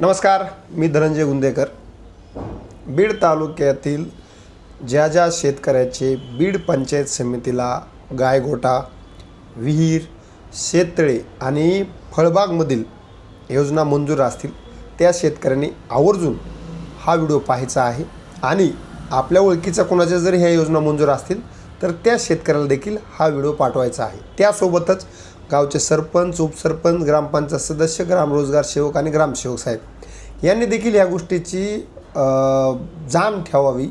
नमस्कार मी धनंजय गुंदेकर. बीड तालुक्यातील ज्या ज्या शेतकऱ्याचे बीड पंचायत समितीला गायगोटा विहीर शेततळे आणि फळबागमधील योजना मंजूर असतील त्या शेतकऱ्यांनी आवर्जून हा व्हिडिओ पाहायचा आहे. आणि आपल्या ओळखीचा कोणाच्या जर ह्या योजना मंजूर असतील तर त्या शेतकऱ्याला देखील हा व्हिडिओ पाठवायचा आहे. त्यासोबतच गावचे सरपंच उपसरपंच ग्रामपंचायत सदस्य ग्रामरोजगार सेवक आणि ग्रामसेवक साहेब. यांनी देखील या गोष्टीची जाण ठेवावी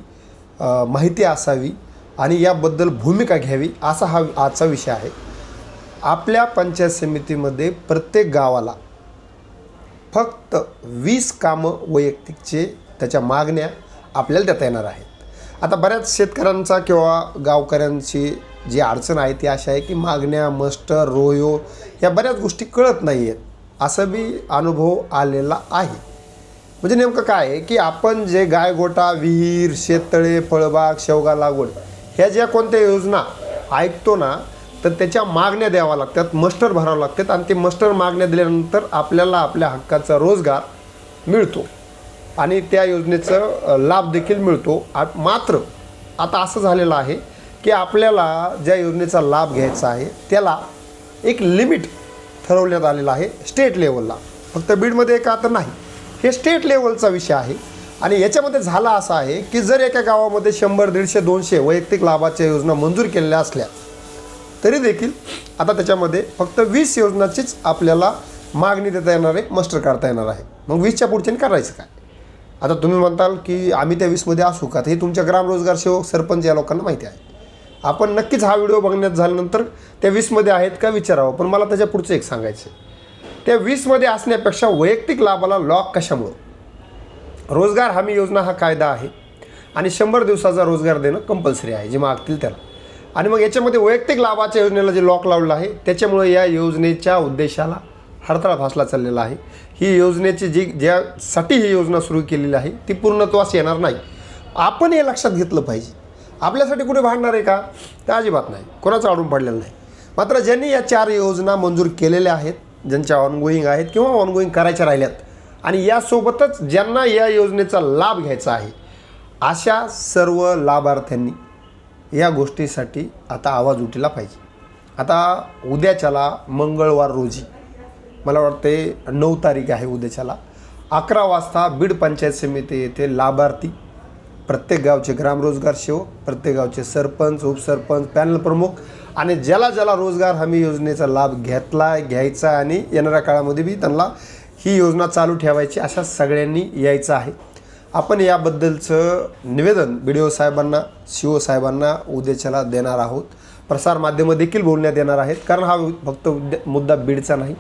माहिती असावी आणि याबद्दल भूमिका घ्यावी असा हा आजचा विषय आहे. आपल्या पंचायत समितीमध्ये प्रत्येक गावाला फक्त वीस कामं वैयक्तिकचे त्याच्या मागण्या आपल्याला देता येणार आहेत. आता बऱ्याच शेतकऱ्यांचा किंवा गावकऱ्यांची जी अडचण आहे ती अशी आहे की मागण्या मस्टर रोयो या बऱ्याच गोष्टी कळत नाही आहेत असं बी अनुभव आलेला आहे. म्हणजे नेमकं काय आहे की आपण जे गायगोटा विहीर शेततळे फळबाग शेवगा लागवड ह्या ज्या कोणत्या योजना ऐकतो ना तर त्याच्या मागण्या द्याव्या लागतात मस्टर भरावं लागतात आणि ते मस्टर मागण्या दिल्यानंतर आपल्याला आपल्या हक्काचा रोजगार मिळतो. आणि त्या योजनेचं लाभ देखील मिळतो. आ- मात्र आता असं झालेलं आहे की आपल्याला ज्या योजनेचा लाभ घ्यायचा आहे त्याला एक लिमिट ठरवण्यात आलेलं आहे स्टेट लेवलला फक्त बीडमध्ये का तर नाही. हे स्टेट लेवलचा विषय आहे. आणि याच्यामध्ये झाला असा आहे की जर एका गावामध्ये शंभर दीडशे दोनशे वैयक्तिक लाभाच्या योजना मंजूर केलेल्या असल्या तरी देखील आता त्याच्यामध्ये फक्त वीस योजनाचीच आपल्याला मागणी देता येणार आहे मस्टर काढता येणार आहे. मग वीसच्या पुढच्याने करायचं काय? आता तुम्ही म्हणताल की आम्ही त्या वीसमध्ये असू का? हे तुमच्या ग्रामरोजगार सेवक सरपंच या लोकांना माहिती आहे. आपण नक्कीच हा व्हिडिओ बघण्यात झाल्यानंतर त्या वीसमध्ये आहेत का विचारावं पण मला त्याच्या पुढचं एक सांगायचं आहे. त्या वीसमध्ये असण्यापेक्षा वैयक्तिक लाभाला लॉक कशामुळं? रोजगार हमी योजना हा कायदा आहे आणि शंभर दिवसाचा रोजगार देणं कंपल्सरी आहे जे मागतील त्याला. आणि मग याच्यामध्ये वैयक्तिक लाभाच्या योजनेला जे लॉक लावलं आहे त्याच्यामुळे या योजनेच्या उद्देशाला हरतळा फासला चाललेला आहे. ही योजनेची जी ज्यासाठी ही योजना सुरू केलेली आहे ती पूर्णत्वास येणार नाही. आपण हे लक्षात घेतलं पाहिजे. आपल्यासाठी कुठे भांडणार आहे का? तर अजिबात नाही. कोणाचं अडून पडलेलं नाही. मात्र ज्यांनी या चार योजना मंजूर केलेल्या आहेत ज्यांच्या ऑनगोईंग आहेत किंवा ऑनगोईंग करायच्या राहिल्यात आणि यासोबतच ज्यांना या योजनेचा लाभ घ्यायचा आहे अशा सर्व लाभार्थ्यांनी या गोष्टीसाठी आता आवाज उठला पाहिजे. आता उद्याच्याला मंगळवार रोजी मला वाटते नऊ तारीख आहे उद्याच्याला अकरा वाजता बीड पंचायत समिती येथे लाभार्थी प्रत्येक गावचे ग्रामरोजगार सेवक प्रत्येक गावचे सरपंच उपसरपंच पॅनल प्रमुख आणि ज्याला ज्याला रोजगार हमी योजनेचा लाभ घेतला घ्यायचा आणि येणाऱ्या काळामध्ये बी त्यांना ही योजना चालू ठेवायची अशा सगळ्यांनी यायचं आहे. आपण याबद्दलचं निवेदन बी डी ओ साहेबांना सी ओ साहेबांना उद्याच्याला देणार आहोत. प्रसारमाध्यमं देखील बोलण्यात येणार आहेत कारण हा फक्त उद्या मुद्दा बीडचा नाही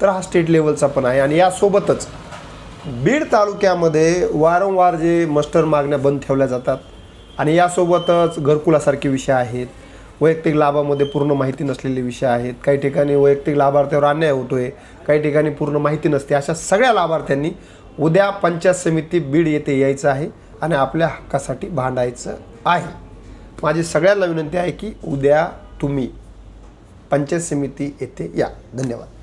तर हा स्टेट लेवलचा पण आहे आणि यासोबतच बीड तालुक्यामध्ये वारंवार जे मस्टर मागण्या बंद ठेवल्या जातात आणि यासोबतच घरकुलासारखे विषय आहेत वैयक्तिक लाभामध्ये पूर्ण माहिती नसलेले विषय आहेत काही ठिकाणी वैयक्तिक लाभार्थ्यावर अन्याय होतो आहे काही ठिकाणी पूर्ण माहिती नसते अशा सगळ्या लाभार्थ्यांनी उद्या पंचायत समिती बीड येथे यायचं आहे आणि आपल्या हक्कासाठी भांडायचं आहे. माझी सगळ्यांना विनंती आहे की उद्या तुम्ही पंचायत समिती येथे या. धन्यवाद.